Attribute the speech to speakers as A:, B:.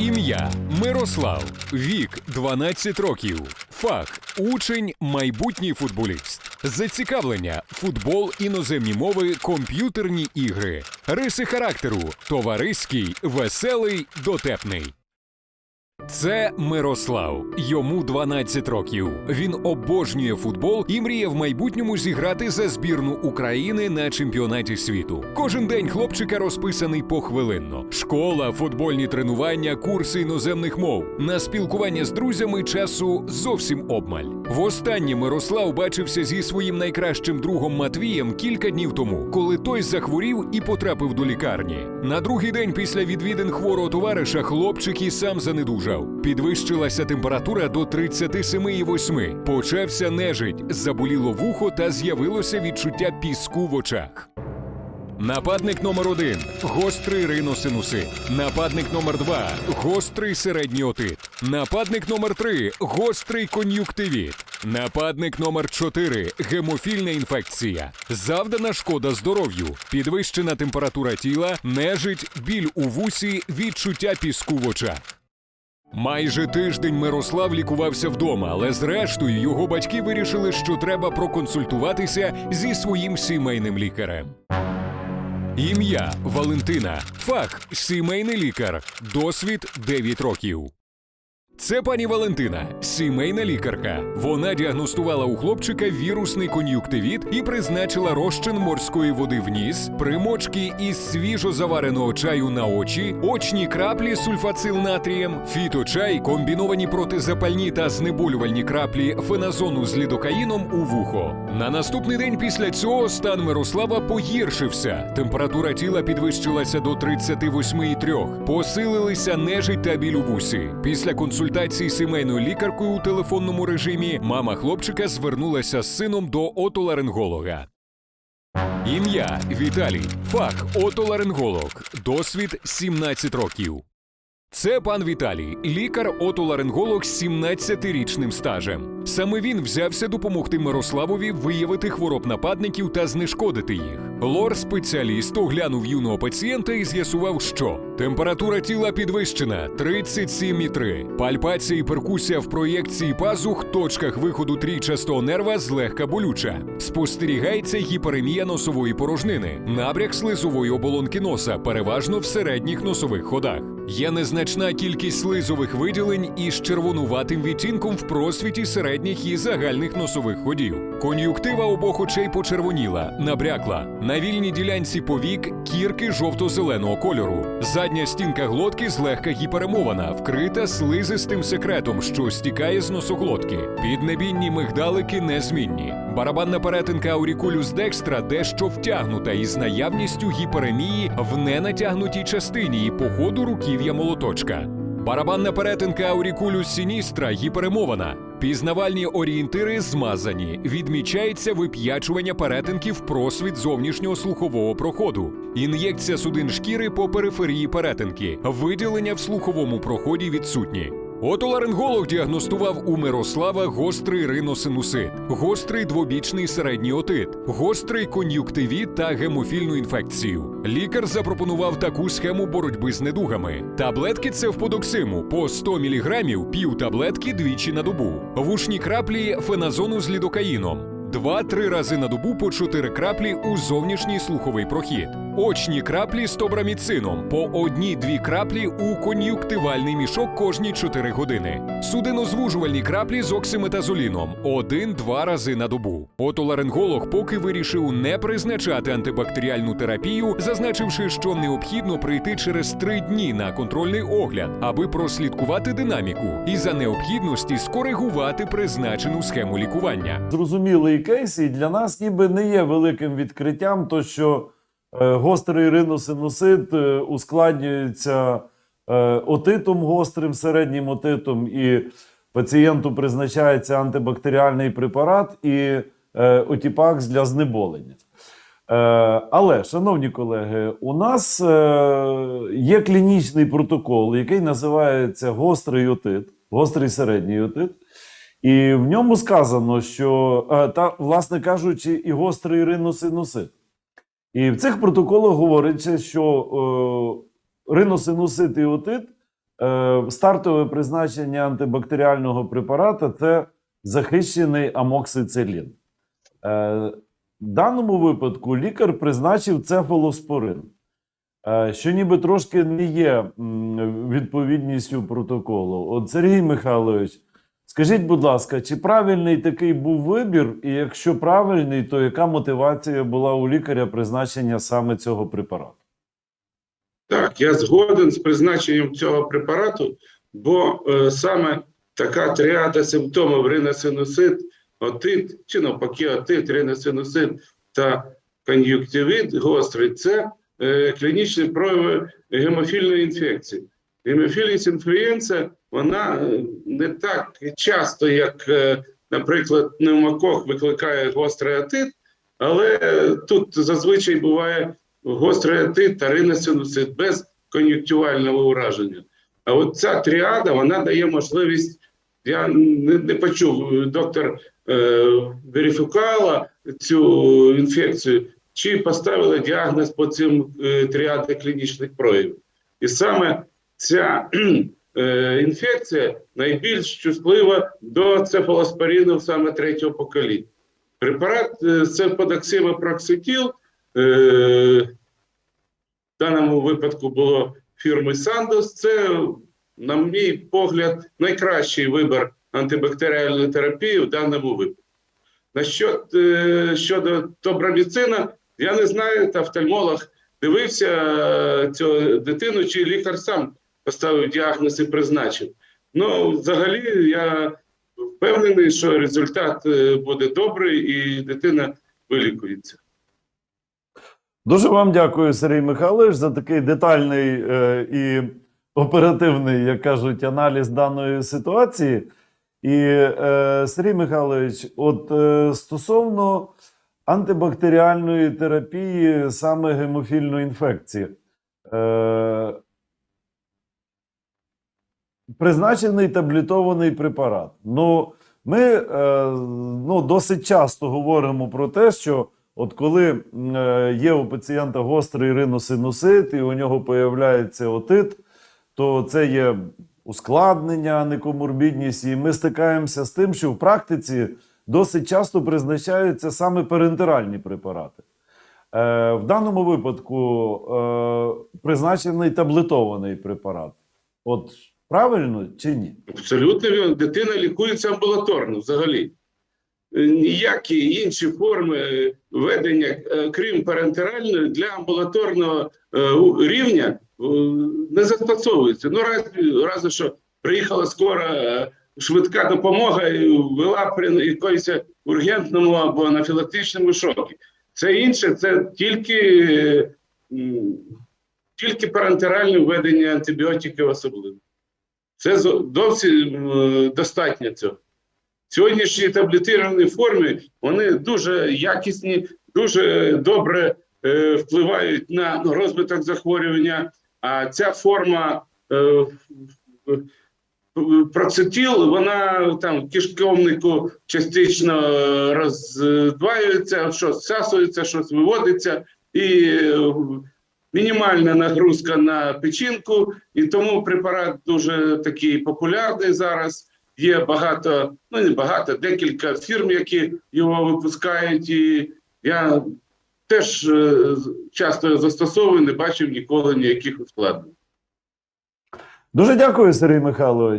A: Ім'я Мирослав. Вік 12 років. Фах учень, майбутній футболіст. Зацікавлення футбол, іноземні мови, комп'ютерні ігри. Риси характеру товариський, веселий, дотепний. Це Мирослав. Йому 12 років. Він обожнює футбол і мріє в майбутньому зіграти за збірну України на чемпіонаті світу. Кожен день хлопчика розписаний похвилинно: школа, футбольні тренування, курси іноземних мов. На спілкування з друзями часу зовсім обмаль. Востаннє Мирослав бачився зі своїм найкращим другом Матвієм кілька днів тому, коли той захворів і потрапив до лікарні. На другий день після відвідин хворого товариша хлопчик і сам занедужав. Підвищилася температура до 37,8. Почався нежить, заболіло вухо та з'явилося відчуття піску в очах. Нападник номер один гострий риносинусит. Нападник номер два гострий середній отит. Нападник номер три гострий кон'юктивіт. Нападник номер 4 гемофільна інфекція. Завдана шкода здоров'ю, підвищена температура тіла, нежить, біль у вусі, відчуття піску в очах. Майже тиждень Мирослав лікувався вдома, але зрештою його батьки вирішили, що треба проконсультуватися зі своїм сімейним лікарем. Ім'я Валентина. Фах сімейний лікар. Досвід 9 років. Це пані Валентина, сімейна лікарка. Вона діагностувала у хлопчика вірусний кон'юктивіт і призначила розчин морської води в ніс, примочки із свіжо завареного чаю на очі, очні краплі сульфацил натрієм, фіточай, комбіновані протизапальні та знеболювальні краплі феназону з лідокаїном у вухо. На наступний день після цього стан Мирослава погіршився. Температура тіла підвищилася до 38,3. Посилилися нежить та біль у вусі. Після консультації з сімейною лікаркою у телефонному режимі мама хлопчика звернулася з сином до отоларинголога. Ім'я Віталій. Фах отоларинголог. Досвід 17 років. Це пан Віталій, лікар-отоларинголог з 17-річним стажем. Саме він взявся допомогти Мирославові виявити хвороб нападників та знешкодити їх. Лор-спеціаліст оглянув юного пацієнта і з'ясував, що температура тіла підвищена 37,3. Пальпація і перкусія в проєкції пазух, точках виходу трійчастого нерва злегка болюча. Спостерігається гіперемія носової порожнини, набряк слизової оболонки носа, переважно в середніх носових ходах. Є незначна кількість слизових виділень із червонуватим відтінком в просвіті середніх і загальних носових ходів. Кон'юктива обох очей почервоніла, набрякла. На вільній ділянці повік кірки жовто-зеленого кольору. Задня стінка глотки злегка гіперемована, вкрита слизистим секретом, що стікає з носоглотки. Піднебінні мигдалики незмінні. Барабанна перетинка аурікулюс декстра дещо втягнута із наявністю гіперемії в ненатягнутій частині і по ходу руків'я молоточка. Барабанна перетинка аурікулюс сіністра гіперемована. Пізнавальні орієнтири змазані. Відмічається вип'ячування перетинків просвіт зовнішнього слухового проходу. Ін'єкція судин шкіри по периферії перетинки. Виділення в слуховому проході відсутні. Отоларинголог діагностував у Мирослава гострий риносинусит, гострий двобічний середній отит, гострий кон'юктивіт та гемофільну інфекцію. Лікар запропонував таку схему боротьби з недугами. Таблетки це по 100 мг, пів таблетки двічі на добу. Вушні краплі феназону з лідокаїном. Два-три рази на добу по 4 краплі у зовнішній слуховий прохід. Очні краплі з тобраміцином по одній-дві краплі у кон'юктивальний мішок кожні 4 години. Судинозвужувальні краплі з оксиметазоліном один-два рази на добу. Отоларинголог поки вирішив не призначати антибактеріальну терапію, зазначивши, що необхідно прийти через три дні на контрольний огляд, аби прослідкувати динаміку і за необхідності скоригувати призначену схему лікування.
B: Зрозумілий кейс, і для нас ніби не є великим відкриттям, то що гострий риносинусит е, ускладнюється е, отитом гострим, середнім отитом, і пацієнту призначається антибактеріальний препарат і е, отіпакс для знеболення. Е, Але, шановні колеги, у нас е, є клінічний протокол, який називається гострий отит, гострий середній отит. І в ньому сказано, що е, та, власне кажучи, і гострий риносинусит. І в цих протоколах говориться, що е, риносинусит і отит е, стартове призначення антибактеріального препарата це захищений амоксицилін. Е, в даному випадку лікар призначив цефалоспорин, е, що ніби трошки не є відповідністю протоколу. От Сергій Михайлович, скажіть, будь ласка, чи правильний такий був вибір? І якщо правильний, то яка мотивація була у лікаря призначення саме цього препарату?
C: Так, я згоден з призначенням цього препарату, бо е, саме така тріада симптомів риносинусит, отит, чи навпаки, отит, риносинусит та кон'юктивит гострий це е, клінічні прояви гемофільної інфекції. Гемофіліс інфлюенція, вона е, не так часто, як, е, наприклад, пневмокок викликає гострий отит, але тут зазвичай буває гострий отит та риносинусит без кон'юнктивального ураження. А от ця тріада вона дає можливість. Я не, не почув, доктор е, верифікувала цю інфекцію, чи поставила діагноз по цим е, тріади клінічних проявів. І саме ця інфекція найбільш чутлива до цефалоспорину саме третього покоління. Препарат е, цефодоксимопроксетіл Е, в даному випадку було фірми Сандос. Це, на мій погляд, найкращий вибір антибактеріальної терапії в даному випадку. Насчет, е, щодо доброміцина, я не знаю, та офтальмолог дивився е, цю дитину, чи лікар сам поставив діагноз і призначив. Ну, взагалі, я впевнений, що результат е, буде добрий і дитина вилікується.
B: Дуже вам дякую, Сергій Михайлович, за такий детальний е, і оперативний, як кажуть, аналіз даної ситуації. І е, Сергій Михайлович, от е, стосовно антибактеріальної терапії саме гемофільної інфекції, е, призначений таблетований препарат. Ну, ми е, ну, досить часто говоримо про те, що От коли е, є у пацієнта гострий риносинусит і у нього появляється отит, то це є ускладнення, а не коморбідність. І ми стикаємося з тим, що в практиці досить часто призначаються саме парентеральні препарати. Е, в даному випадку е, призначений таблетований препарат. От правильно чи ні?
C: Абсолютно. Дитина лікується амбулаторно взагалі. Е, Ніякі інші форми е, ведення, е, крім парентеральної, для амбулаторного рівня не застосовуються. Ну, раз, разве що приїхала скоро е, швидка допомога і ввела при якоїсь ургентному або анафілактичному шокі. Це інше, це тільки, тільки парентеральне введення антибіотиків особливо. Це зо- зовсім е, достатньо цього. Сьогоднішні таблетировані форми вони дуже якісні, дуже добре е, впливають на розвиток захворювання. А ця форма е, процетіл, вона там в кишковнику частично роздваюється, щось всасується, щось виводиться, і е, мінімальна нагрузка на печінку, і тому препарат дуже такий популярний зараз. Є багато, ну не багато, декілька фірм, які його випускають, і я теж е, часто застосовую, не бачив ніколи ніяких ускладнень.
B: Дуже дякую, Сергій Михайлович.